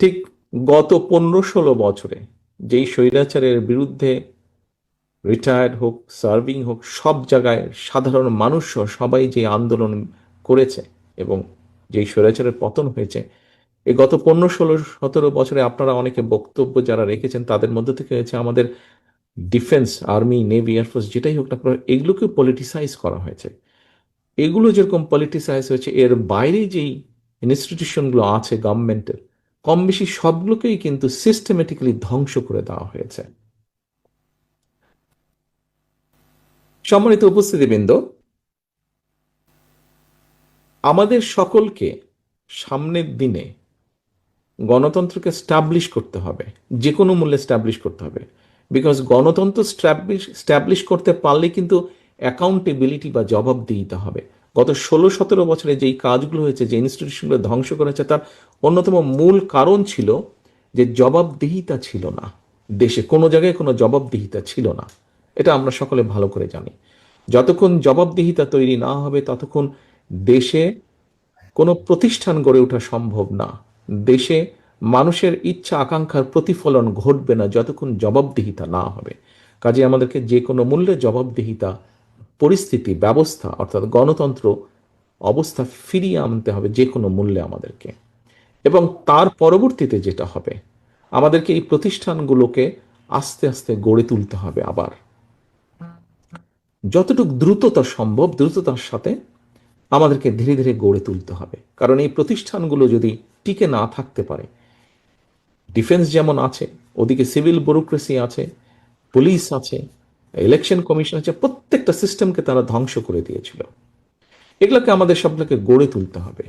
ঠিক গত পনেরো ষোলো বছরে যেই স্বৈরাচারের বিরুদ্ধে রিটায়ার্ড হোক সার্ভিং হোক, সব জায়গায় সাধারণ মানুষ সবাই যে আন্দোলন করেছে এবং যেই স্বৈরাচারের পতন হয়েছে এই গত পনেরো ষোলো সতেরো বছরে আপনারা অনেকে বক্তব্য যারা রেখেছেন তাদের মধ্যে থেকে হয়েছে আমাদের ডিফেন্স আর্মি নেভি এয়ারফোর্স যেটাই হোক না কেন এগুলোকে পলিটিসাইজ করা হয়েছে। এগুলো যেরকম পলিটিসাইজ হয়েছে, এর বাইরে যেই ইনস্টিটিউশনগুলো আছে গভর্নমেন্টের কম বেশি সবগুলোকেই কিন্তু সিস্টেমেটিক্যালি ধ্বংস করে দেওয়া হয়েছে। সম্মানিত উপস্থিতিবৃন্দ, আমাদের সকলকে সামনের দিনে গণতন্ত্রকে স্টাবলিশ করতে হবে যে কোনো মূল্যে স্টাবলিশ করতে হবে। বিকজ গণতন্ত্র স্টাবলিশ করতে পারলে কিন্তু অ্যাকাউন্টেবিলিটি বা জবাবদিহিতা হবে। গত ষোলো সতেরো বছরে যেই কাজগুলো হয়েছে, যে ইনস্টিটিউশনগুলো ধ্বংস করেছে, তার অন্যতম মূল কারণ ছিল যে জবাবদিহিতা ছিল না। দেশে কোনো জায়গায় কোনো জবাবদিহিতা ছিল না। এটা আমরা সকলে ভালো করে জানি। যতক্ষণ জবাবদিহিতা তৈরি না হবে, ততক্ষণ দেশে কোনো প্রতিষ্ঠান গড়ে ওঠা সম্ভব না। দেশে মানুষের ইচ্ছা আকাঙ্ক্ষার প্রতিফলন ঘটবে না, যতক্ষণ জবাবদিহিতা না হবে। কাজে আমাদেরকে যে কোনো মূল্যে জবাবদিহিতা পরিস্থিতি, ব্যবস্থা, অর্থাৎ গণতন্ত্র অবস্থা ফিরিয়ে আনতে হবে যে কোনো মূল্যে আমাদেরকে। এবং তার পরবর্তীতে যেটা হবে, আমাদেরকে এই প্রতিষ্ঠানগুলোকে আস্তে আস্তে গড়ে তুলতে হবে আবার। যতটুকু দ্রুততা সম্ভব, দ্রুততার সাথে আমাদেরকে ধীরে ধীরে গড়ে তুলতে হবে। কারণ এই প্রতিষ্ঠানগুলো যদি টিকে না থাকতে পারে, ডিফেন্স যেমন আছে, ওদিকে সিভিল ব্যুরোক্রেসি আছে, পুলিশ আছে ইলেকশন কমিশন আছে প্রত্যেকটা সিস্টেমকে তারা ধ্বংস করে দিয়েছিল। এগুলোকে আমাদের সবগুলোকে গড়ে তুলতে হবে।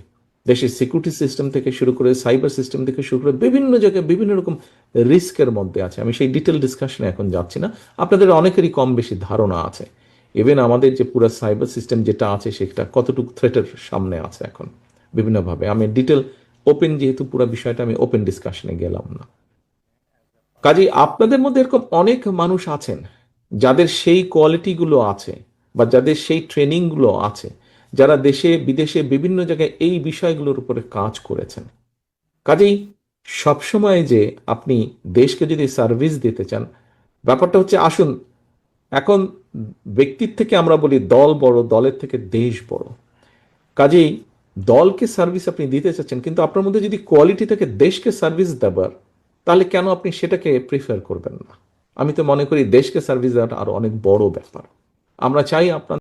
দেশের সিকিউরিটি সিস্টেম থেকে শুরু করে সাইবার সিস্টেম থেকে শুরু করে বিভিন্ন জায়গায় বিভিন্ন রকম রিস্কের মধ্যে আছে। আমি সেই ডিটেল ডিসকাশনে এখন যাচ্ছি না। আপনাদের অনেকেরই কম বেশি ধারণা আছে। ইভেন আমাদের যে পুরো সাইবার সিস্টেম যেটা আছে, সেটা কতটুকু থ্রেটের সামনে আছে এখন? বিভিন্নভাবে। আমি ডিটেল ওপেন যেহেতু পুরো বিষয়টা আমি ওপেন ডিসকাশনে গেলাম না। কাজেই আপনাদের মধ্যে এরকম অনেক মানুষ আছেন যাদের সেই কোয়ালিটিগুলো আছে বা যাদের সেই ট্রেনিংগুলো আছে, যারা দেশে, বিদেশে বিভিন্ন জায়গায় এই বিষয়গুলোর উপরে কাজ করেছেন। কাজেই সবসময় যে আপনি দেশকে যদি সার্ভিস দিতে চান, ব্যাপারটা হচ্ছে আসুন, এখন ব্যক্তির থেকে আমরা বলি দল বড়, দলের থেকে দেশ বড়। কাজেই দলকে সার্ভিস আপনি দিতে চাচ্ছেন, কিন্তু আপনার মধ্যে যদি কোয়ালিটি থেকে দেশকে সার্ভিস দেবার, তাহলে কেন আপনি সেটাকে প্রিফার করবেন না? আমি তো মনে করি দেশকে সার্ভিস দেওয়াটা আরও অনেক বড় ব্যাপার। আমরা চাই আপনার